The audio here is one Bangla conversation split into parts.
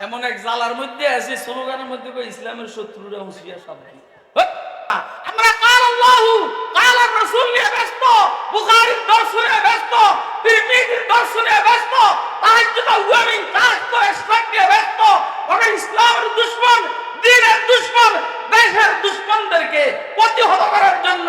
এমন এক জালার মধ্যে আছে, স্লোগানের মধ্যে ইসলামের শত্রুরা হুঁশিয়ার সাবধান হ্যাঁ? আমরা কাল আল্লাহু, কাল রাসূল নিয়ে ব্যস্ত, বুখারীর দর্শনে ব্যস্ত, তিরমিজির দর্শনে ব্যস্ত, তাহাজ্জুদ নিয়ে ব্যস্ত ওরা ইসলামের দুশমন দ্বীনের দুশমন, দেশের দুশমনদেরকে প্রতিহত করার জন্য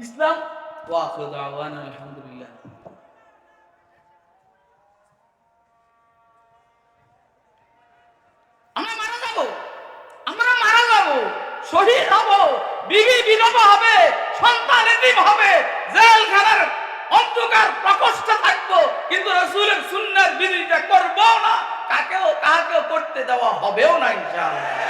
ইসলাম? আলহামদুলিল্লাহ। শহীদ হব। হবে। সন্তান হবে। জেলখানার অন্ধকার প্রকোষ্ঠে থাকব। কিন্তু রসুলের সুন্নার বিরোধিতা করব না। কাকেও কাকেও করতে দেওয়া হবেও না ইনশাআল্লাহ।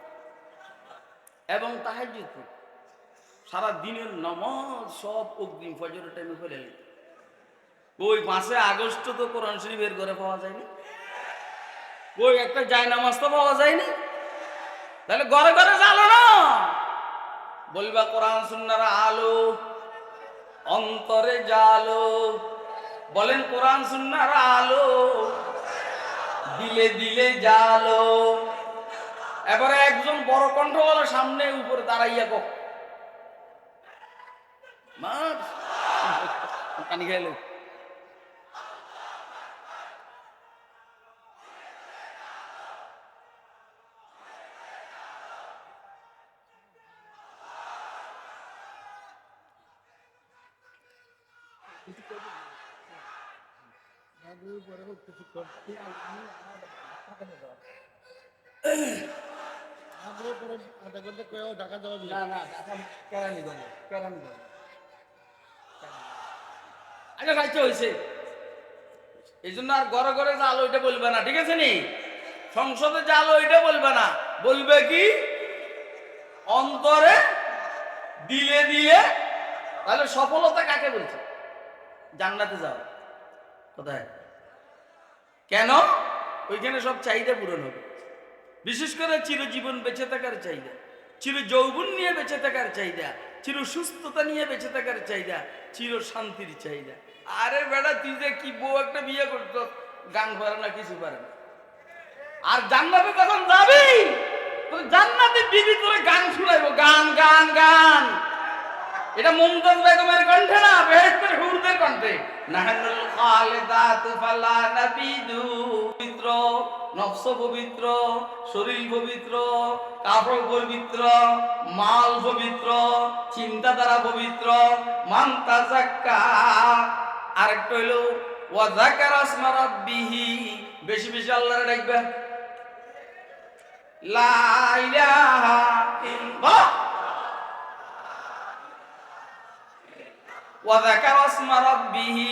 এবং তাহাজ্জুদ। সারা দিনের নমাজ, সব অগ্রিম ফজরের টাইমে ফেলে ওই পাঁচে আগস্ট তো কোরআন শরীফের ঘরে পাওয়া যায়নি। ওই একটা যায় নামাজ তো পাওয়া যায়নি। তাহলে ঘরে ঘরে জ্বালো না। বলবা, কোরআন সুন্নার আলো অন্তরে জালো বলেন, কোরআন সুন্নার আলো দিলে দিলে জালো এবারে একজন বড় কণ্ঠওয়ালা সামনে উপরে দাঁড়াইয়া মার পানি ঢাকা না আচ্ছা হয়েছে। এই জন্য আর ঘরে ঘরে জাল ওইটা বলবে না, ঠিক আছে নি? সংসদে জাল ওইটা বলবে না। বলবে কি? অন্তরে দিলে দিলে, তাহলে সফলতা কাকে বলছে? জান্নাতে যাও। কোথায়? কেন? ওইখানে সব চাহিদা পূরণ হবে। বিশেষ করে চিরজীবন বেঁচে থাকার চাহিদা চির যৌবন নিয়ে বেঁচে থাকার চাহিদা চির সুস্থতা নিয়ে বেঁচে থাকার চাহিদা চির শান্তির চাহিদা। আরে বেড়া তুই যে কি বউ একটা বিয়ে করতো গান পারে না কিছু পারে না। আর জান্নাতে তখন যাবি জান্নাতে বিবি তোরে গান শুনাইবো, গান গান গান। এটা মুমতাজ বেগমের কণ্ঠে না, বেহেশতের হুরদের কণ্ঠে। নাহানুল খালিদাত ফালা নাবিদু, পবিত্র, নফস পবিত্র, শরীর পবিত্র, কাপড় পবিত্র, মাল পবিত্র, চিন্তাধারা পবিত্র মান্তা জাক্কা আরেকটা হইল, ওয়া যাকারা আসমা রাব্বিহি, বেশি বেশি আল্লাহর ডাকবে। লা ইলাহা ইল্লাল্লাহ। ওয়াযাকার আসমা রাব্বিহি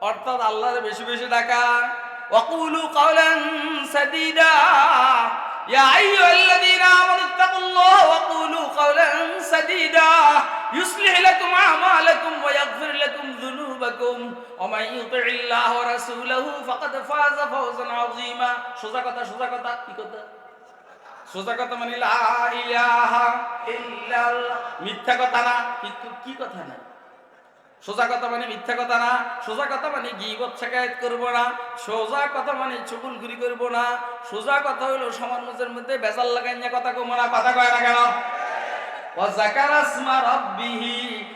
অর্থাৎ আল্লাহর বেশি বেশি ডাকা ওয়াকুলু কাওলান সাদিদা ইয়া আইয়ুহাল্লাযীনা আমানু তাকুল্লাহ ওয়াকুলু কাওলান সাদিদা يصلح لكم أعمالكم ويغفر لكم ذنوبكم ومن يطع الله ورسوله فقد فاز فوزا عظيما সোজা কথা সোজা কথা কি কথা সোজা কথা মানে লা ইলাহা ইল্লাল্লাহ মিথ্যা কথা না কিন্তু কি কথা না সোজা কথা মানে মিথ্যা কথা না, সোজা কথা মানে গিবত শেখায়ত করব না, সোজা কথা মানে চুকুল ঘুরি করব না, সোজা কথা হলো সমাজের মধ্যে বেজাল লাগাইয়া কথা কমো না, কথা কয় না কেন?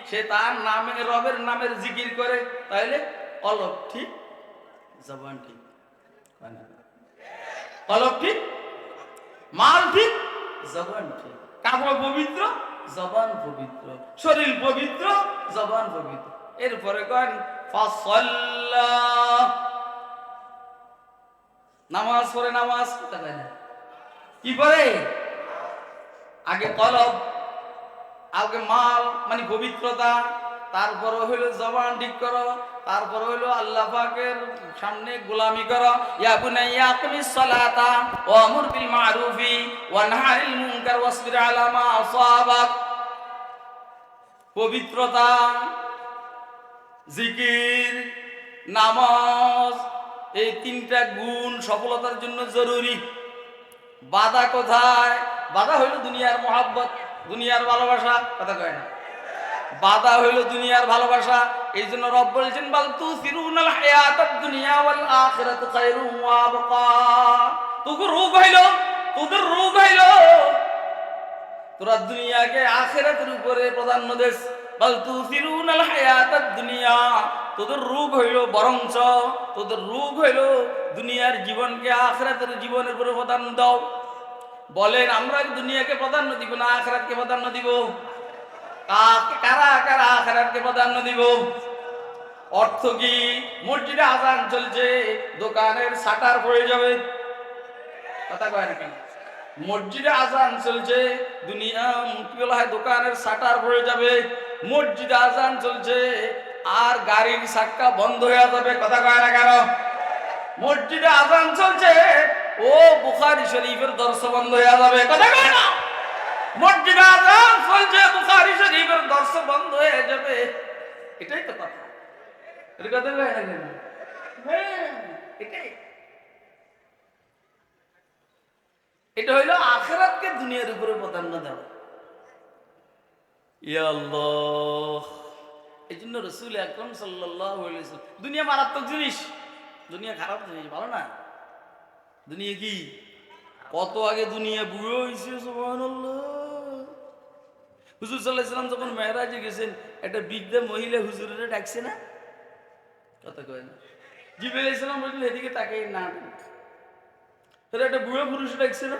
সে তার নামে, রবের নামের জিকির করে, তাইলে অলপ ঠিক, জবান ঠিক অলপ ঠিক, মাল ঠিক, জবান ঠিক, কাপড় পবিত্র, জবান পবিত্র, শরীর পবিত্র, জবান পবিত্র। এরপরে কন নামাজ পড়ে নামাজ কি পড়ে? আগে কলব, আগে মাল মানে পবিত্রতা, তারপরে হইল জবান ঠিক করো, তারপরে হইল আল্লাহ পাকের সামনে গোলামি করো। ইয়া বুনাইয়া আকিমিস সালাতা ওয়া আমুর বিল মারুফি ওয়া নাহারিল মুনকার ওয়াসবির আলা মা আসাবাক। পবিত্রতা জিকির, নামাজ, এই তিনটা গুণ সফলতার জন্য জরুরি। বাধা কোথায়? বাধা হইল দুনিয়ার মহাব্বত, দুনিয়ার ভালোবাসা, কথা কয় না। বাধা হইল দুনিয়ার ভালোবাসা, এই জন্য রব বলেছেন বাল তু সিরুনাল হায়াতাদ দুনিয়া ওয়াল আখিরাতু খায়রুম ওয়া তোকে রোগ হইল, তোদের রোগ হইল। তোরা দুনিয়াকে আখিরাতের উপরে প্রাধান্য দেস বাল তু সিরুনাল হায়াতাদ দুনিয়া। তোদের রোগ হইল বরঞ্চ, তোদের রোগ হইল দুনিয়ার জীবনকে আখিরাতের জীবনের উপরে প্রাধান্য দাও। বলেন, আমরা দুনিয়াকে প্রাধান্য দিব না আখরাতকে প্রাধান্য দিব? কারা কারা আখরাতকে প্রাধান্য দিব? অর্থ কি? মসজিদে আজান চলছে, দোকানের শাটার পড়ে যাবে। কথা কয় না কেন? মসজিদে আজান চলছে, দুনিয়া কি বলা হয় দোকানের শাটার পড়ে যাবে। মসজিদে আজান চলছে, আর গাড়ির চাক্কা বন্ধ হয়ে যাবে, কথা কয় না কেন? মসজিদে আজান চলছে, ও বুখারি শরীফের দর্শ বন্ধ হয়ে যাবে, কথা কয় না? মসজিদে আজান চলছে, বুখারি শরীফের দর্শ বন্ধ হয়ে যাবে, এটাই তো কথা। এটা কথা কয় না কেন? এটা হইল আখেরাতকে দুনিয়ার উপরে প্রাধান্য দেওয়া। এই জন্য রসুল আকরম সাল্লাহ দুনিয়া মারাত্মক জিনিস। দুনিয়া খারাপ জিনিস, ভালো না? দুনিয়া কি? কত আগে দুনিয়া বুড়ো হয়েছে হুজুর সাল্লাহ সাল্লাম যখন মেহরাজে গেছেন, একটা বৃদ্ধা মহিলা হুজুরের ডাকছে না? কথা কয় না। জিবেল ইসলাম বলছেন এদিকে তাকাই না তাহলে একটা বুড়ো পুরুষ ডাকছে না?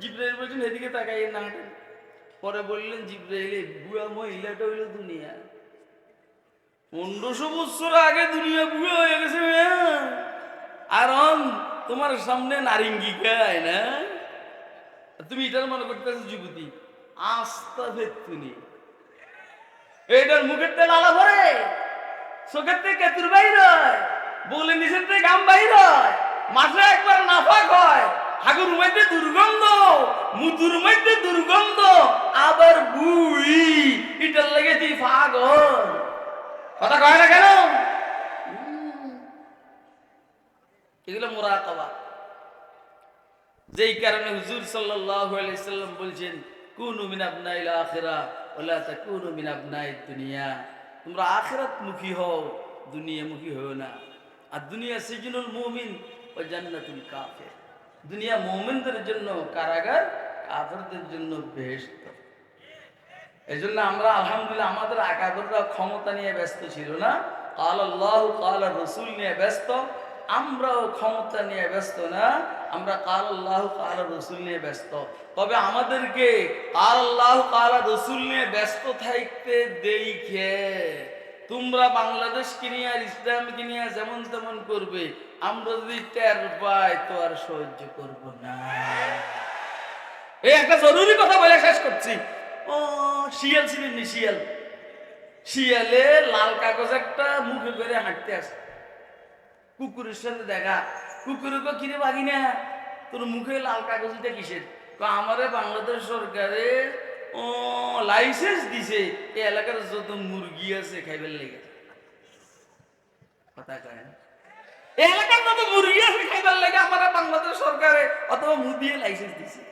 জিব্রাইল বলছেন এদিকে তাকাই না পরে বললেন, জিব্রাইল বুড়া মহিলাটা হইল দুনিয়া। পনেরোশো বছর আগে দুনিয়া বুড়ো হয়ে গেছে মেয়া। আর তোমার সামনে নারিঙ্গি খায়, না? তুমি এটার মনে করতেছো, যুবতী, আস্তা তুমি এইটার মুখের থেকে লালা ভরে চোখের থেকে কেতুর বাইর হয় বলে নিচের থেকে গাম বাইর হয়, মাঠে একবার নাফাক হয় হাগুর মধ্যে দুর্গন্ধ মুতুর মধ্যে দুর্গন্ধ, আবার বুই এটার লেগে তুই কথা কয় না কেন। এগুলো মোরাকাবা। যেই কারণে হুজুর সাল্লাল্লাহু আলাইহি সাল্লাম বলছেন, কুনু মিন আবনাইল আখিরা ওয়ালা তাকুনু মিন আবনাইদ দুনিয়া। তোমরা আখিরাত মুখী হও দুনিয়া মুখী হও না। আর দুনিয়া সিজনুল মুমিন ও জান্নাতুল কাফির। দুনিয়া মুমিনদের জন্য, কারাগার কাফেরদের জন্য বেহেশত এই জন্য আমরা আলহামদুলিল্লাহ আমাদের আকাবররা ক্ষমতা নিয়ে ব্যস্ত ছিল না। কাল আল্লাহ কাল রসুল নিয়ে ব্যস্ত, আমরাও ক্ষমতা নিয়ে ব্যস্ত না, আমরা কাল আল্লাহ কাল রসুল নিয়ে ব্যস্ত। তবে আমাদেরকে কাল আল্লাহ কাল রসুল নিয়ে ব্যস্ত থাকতে দেখে তোমরা বাংলাদেশকে নিয়ে আর ইসলামকে নিয়ে যেমন তেমন করবে, আমরা যদি টের পাই তো আর সহ্য করব না। এই একটা জরুরি কথা বলে শেষ করছি। ও, শিয়াল ছিলেন নি শিয়াল? শিয়ালে লাল কাগজ একটা মুখে করে হাঁটতে আসে। কুকুরের সাথে দেখা। কুকুরকে কিনে বাগি না তোর মুখে লাল কাগজটা কিসের? আমারে বাংলাদেশ সরকারে ও লাইসেন্স দিছে। এই এলাকার যত মুরগি আছে খাইবার লেগে। কথা কয় এলাকার যত মুরগি আছে খাইবার লেগে বাংলাদেশ সরকারে অথবা মুদিয়ে লাইসেন্স দিছে।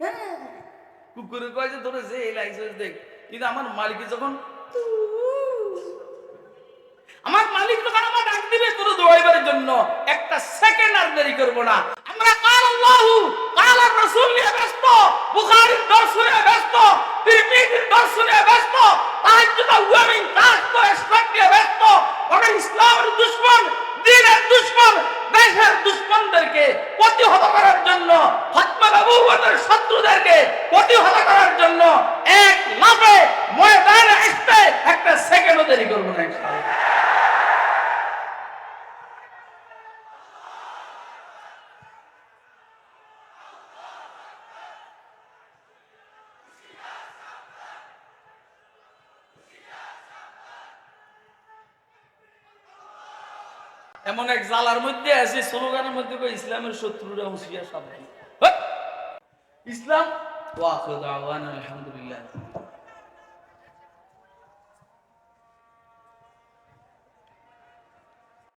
হ্যাঁ, কয় যে ধরেছে এই লাইসেন্স দেখ। কিন্তু আমার মালিক যখন আমার মালিক যখন আমার ডাক দিবে তোর দৌড়াইবার জন্য একটা সেকেন্ড আর দেরি করব না আমরা কাল আল্লাহু, কাল আর করার জন্য হত্যা নবুয়তের শত্রুদেরকে প্রতিহত করার জন্য এক লাফে ময়দানে আসতে একটা সেকেন্ডও দেরি করব না এমন এক জালার মধ্যে আছে স্লোগানের মধ্যে ইসলামের শত্রুরা হুঁশিয়ার সাবধান ইসলাম? ওয়াকুদ আলহামদুলিল্লাহ।